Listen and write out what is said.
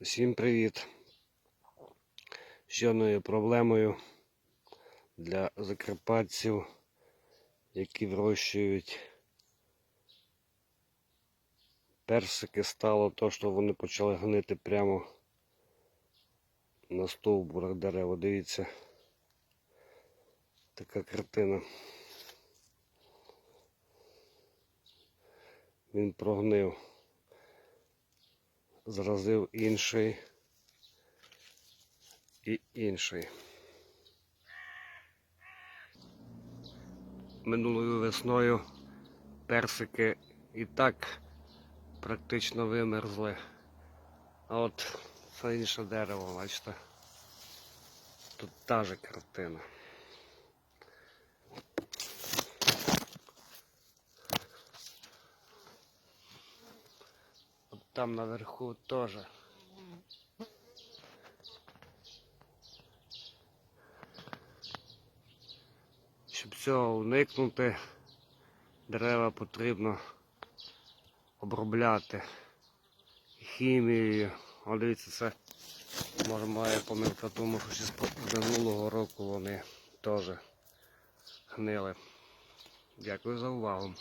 Всім привіт! Ще одною проблемою для закарпатців, які вирощують персики, стало то, що вони почали гнити прямо на стовбурах дерева. Дивіться, така картина. Він прогнив заразив інший і інший. Минулою весною персики і так практично вимерзли. А от це інше дерево, бачите. Тут та же картина. Там наверху теж. Щоб цього уникнути, дерева потрібно обробляти хімією. О, дивіться, це може має помилка, тому що ще з минулого року вони теж гнили. Дякую за увагу.